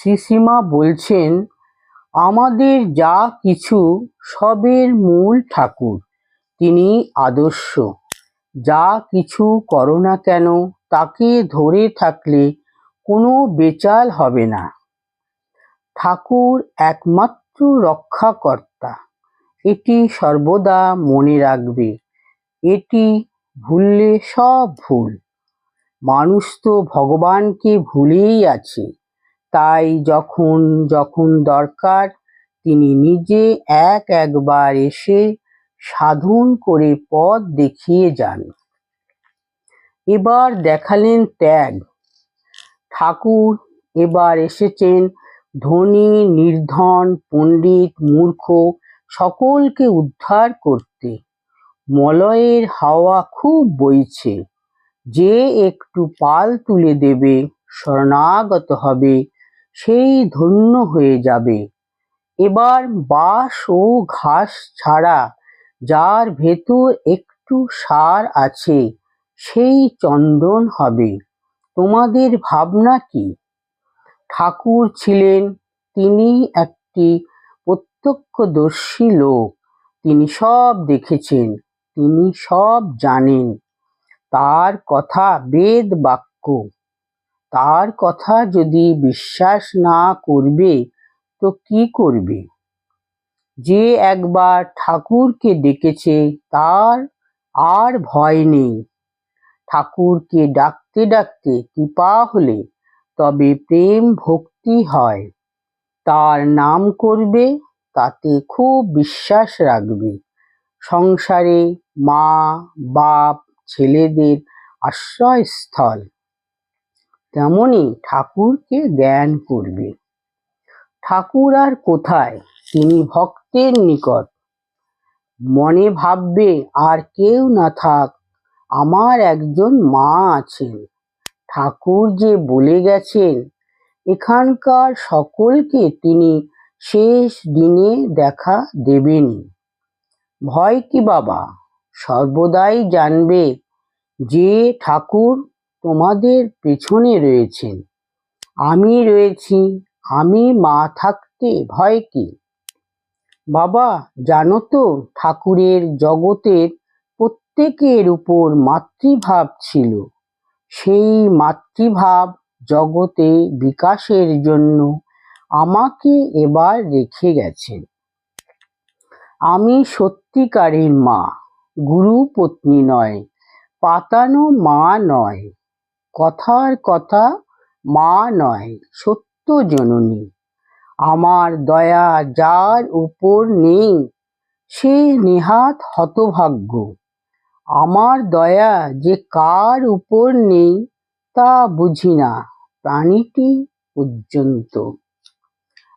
শ্রীসীমা বলছেন, আমাদের যা কিছু সবের মূল ঠাকুর, তিনি আদর্শ। যা কিছু করো না কেন, তাকে ধরে থাকলে কোনো বেচাল হবে না। ঠাকুর একমাত্র রক্ষাকর্তা, এটি সর্বদা মনে রাখবে। এটি ভুললে সব ভুল। মানুষ তো ভগবানকে ভুলেই আছে। তাই যখন যখন দরকার, তিনি নিজে এক একবার এসে সাধন করে পথ দেখিয়ে যান। এবার দেখালেন ত্যাগ। ঠাকুর এবার এসেছেন, ধনী, নির্ধন, পণ্ডিত, মূর্খ, সকলকে উদ্ধার করতে। মলয়ের হাওয়া খুব বইছে। যে একটু পাল তুলে দেবে, শরণাগত হবে। সেই ধন্য হয়ে যাবে। এবার বাঁশ ও ঘাস ছাড়া যার ভেতর একটু সার আছে, সেই চন্দন হবে। তোমাদের ভাবনা কি? ঠাকুর ছিলেন, তিনি একটি প্রত্যক্ষদর্শী লোক। তিনি সব দেখেছেন, তিনি সব জানেন। তার কথা বেদ বাক্য। তার কথা যদি বিশ্বাস না করবে, তো কি করবে? যে একবার ঠাকুরকে ডেকেছে, তার আর ভয় নেই। ঠাকুরকে ডাকতে ডাকতে কৃপা হলে তবে প্রেম ভক্তি হয়। তার নাম করবে, তাতে খুব বিশ্বাস রাখবে। সংসারে মা, বাপ, ছেলেদের আশ্রয়স্থল। তেমনি ঠাকুরকে জ্ঞান করবে। ঠাকুর আর কোথায়? তিনি ভক্তের নিকট। মনে ভাববে, আর কেউ না থাক, আমার একজন মা আছেন। ঠাকুর যে বলে গেছেন, এখানকার সকলকে তিনি শেষ দিনে দেখা দেবেনই ভয় কি বাবা? সর্বদাই জানবে যে ঠাকুর তোমাদের পেছনে রয়েছেন। আমি রয়েছি, আমি মা থাকতে ভয় কি? বাবা, জানো তো, ঠাকুরের জগতের প্রত্যেকের উপর মাতৃভাব ছিল। সেই মাতৃভাব জগতে বিকাশের জন্য আমাকে এবার রেখে গেছেন। আমি সত্যিকারের মা গুরু পত্নী নয়, পাতানো মা নয়। কথার কথা মা নয় সত্য জননী। আমার দয়া যার উপর নেই, সে নেহাত হতভাগ্য। আমার দয়া যে কার উপর নেই, তা বুঝি না, প্রাণীটি পর্যন্ত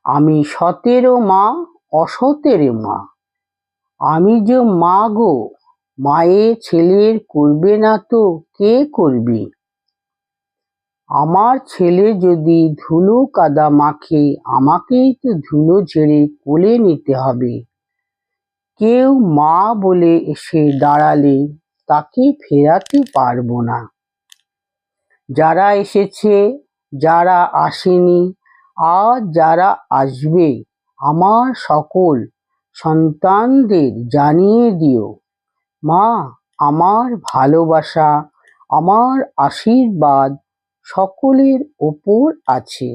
আমি সতেরো মা, অসতেরো মা। আমি যে মা গো মায়ে ছেলের করবে না তো কে করবে? আমার ছেলে যদি ধুলো কাদা মাখে, আমাকেই তো ধুলো ঝেড়ে কোলে নিতে হবে। কেউ মা বলে এসে দাঁড়ালে তাকে ফেরাতে পারব না। যারা এসেছে, যারা আসেনি আর যারা আসবে, আমার সকল সন্তানদের জানিয়ে দিও। মা, আমার ভালোবাসা, আমার আশীর্বাদ সকলের ওপর আছে।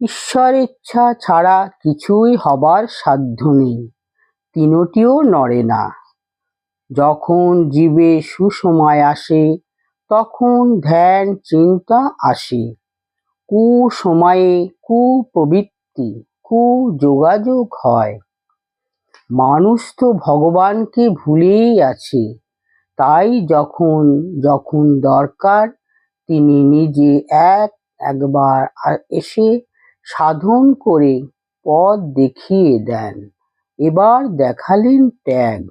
ঈশ্বর ইচ্ছা ছাড়া কিছুই হবার সাধ্য নেই তিনটিও নড়ে না। যখন জীবে সুসময় আসে, তখন ধ্যান, চিন্তা আসে। কুসময়ে কুপ্রবৃত্তি, কুযোগাযোগ হয়। মানুষ তো ভগবানকে ভুলেই আছে, তাই যখন যখন দরকার তিনি নিজে এক, একবার এসে সাধন করে পথ দেখিয়ে দেন। এবার দেখালেন ত্যাগ।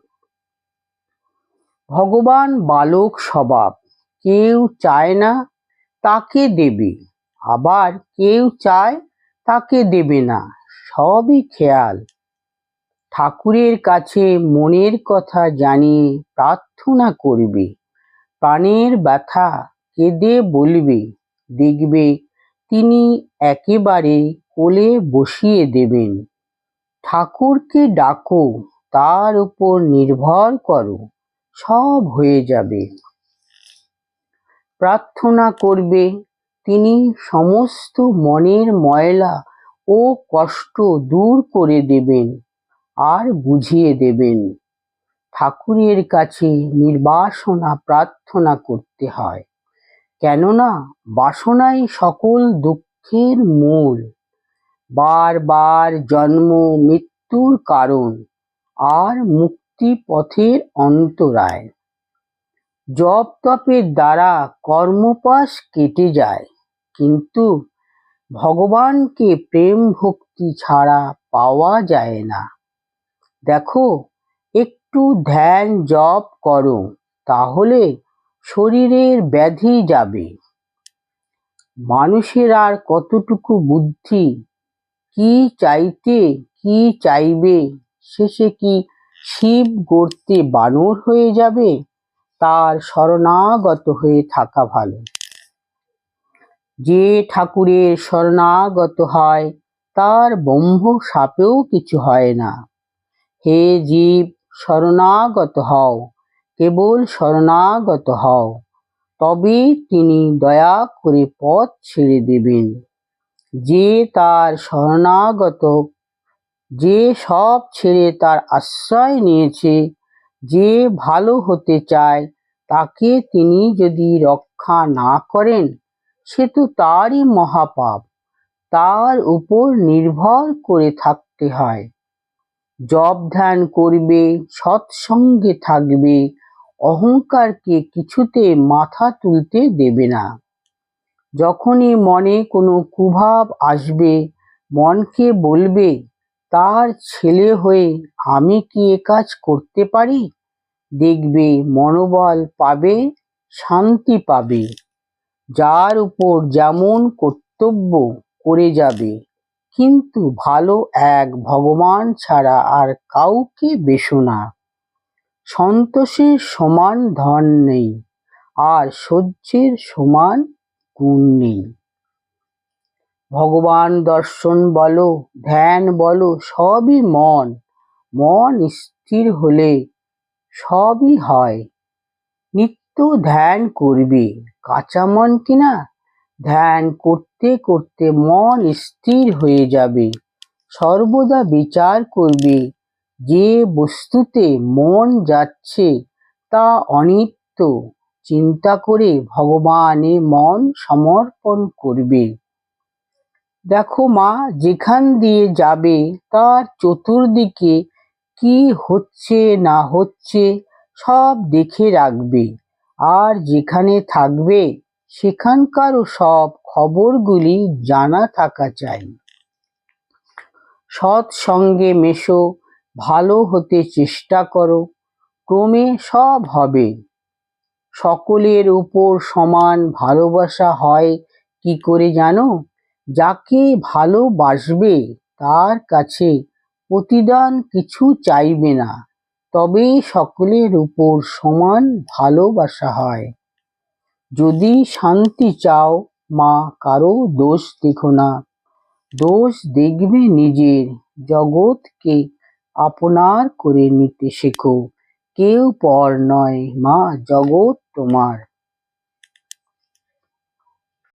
ভগবান বালক স্বভাব। কেউ চায় না তাকে দেবে, আবার কেউ চায় তাকে দেবে না, সবই খেয়াল। ঠাকুরের কাছে মনের কথা জানিয়ে প্রার্থনা করবে। প্রাণের ব্যথা কেঁদে বলবে, দেখবে তিনি একেবারে কোলে বসিয়ে দেবেন। ঠাকুরকে ডাকো, তার উপর নির্ভর করো, সব হয়ে যাবে। প্রার্থনা করবে তিনি সমস্ত মনের ময়লা ও কষ্ট দূর করে দেবেন আর বুঝিয়ে দেবেন। ঠাকুরের কাছে নির্বাসনা প্রার্থনা করতে হয়। কেননা বাসনাই সকল দুঃখের মূল। বারবার জন্ম মৃত্যুর কারণ আর মুক্তি পথের অন্তরায়। জপ তপের দ্বারা কর্মপাশ কেটে যায়, কিন্তু ভগবানকে প্রেম ভক্তি ছাড়া পাওয়া যায় না। দেখো, একটু ধ্যান জপ করো, তাহলে শরীরের ব্যাধি যাবে। মানুষের আর কতটুকু বুদ্ধি? কি চাইতে, কি চাইবে? শেষে কি শিব গড়তে বানর হয়ে যাবে? তার শরণাগত হয়ে থাকা ভালো। যে ঠাকুরের শরণাগত হয়, তার ব্রহ্ম সাপেও কিছু হয় না। হে জীব, শরণাগত হও। কেবল শরণাগত হও তবে তিনি দয়া করে পথ ছেড়ে দেবেন। যে তার শরণাগত, যে সব ছেড়ে তার আশ্রয় নিয়েছে, যে ভালো হতে চায়, তাকে তিনি যদি রক্ষা না করেন, সে তো তারই মহাপাপ, তার উপর নির্ভর করে থাকতে হয়। জব ধ্যান করবে, সৎসঙ্গে থাকবে অহংকারকে কিছুতে মাথা তুলতে দেবে না। যখনই মনে কোনো কুভাব আসবে, মনকে বলবে, তার ছেলে হয়ে আমি কি এ কাজ করতে পারি? দেখবে মনোবল পাবে, শান্তি পাবে। যার উপর যেমন কর্তব্য করে যাবে, কিন্তু ভালো এক ভগবান ছাড়া আর কাউকে বেশো না। সন্তোষের সমান ধন নেই, আর সহ্যের সমান গুণ নেই। ভগবান দর্শন বলো, ধ্যান বলো, সবই মন। মন স্থির হলে সবই হয়। নিত্য ধ্যান করবে, কাঁচা মন কিনা? ধ্যান করতে করতে মন স্থির হয়ে যাবে। সর্বদা বিচার করবে যে বস্তুতে মন যাচ্ছে তা অনিত্য, চিন্তা করে ভগবানে মন সমর্পণ করবে। দেখো মা, যেখান দিয়ে যাবে তার চতুর্দিকে কি হচ্ছে না হচ্ছে সব দেখে রাখবে। আর যেখানে থাকবে সেখানকারও সব খবরগুলি জানা থাকা চাই। সৎ সঙ্গে মেশো ভালো হতে চেষ্টা করো, ক্রমে সব হবে। সকলের উপর সমান ভালোবাসা হয় কি করে জানো? যাকে ভালোবাসবে তার কাছে প্রতিদান কিছু চাইবে না তবেই সকলের উপর সমান ভালোবাসা হয়। যদি শান্তি চাও মা, কারও দোষ দেখো না। দোষ দেখবে নিজের জগৎকে আপনার করে নিতে শেখো। কেউ পর নয় মা জগৎ তোমার।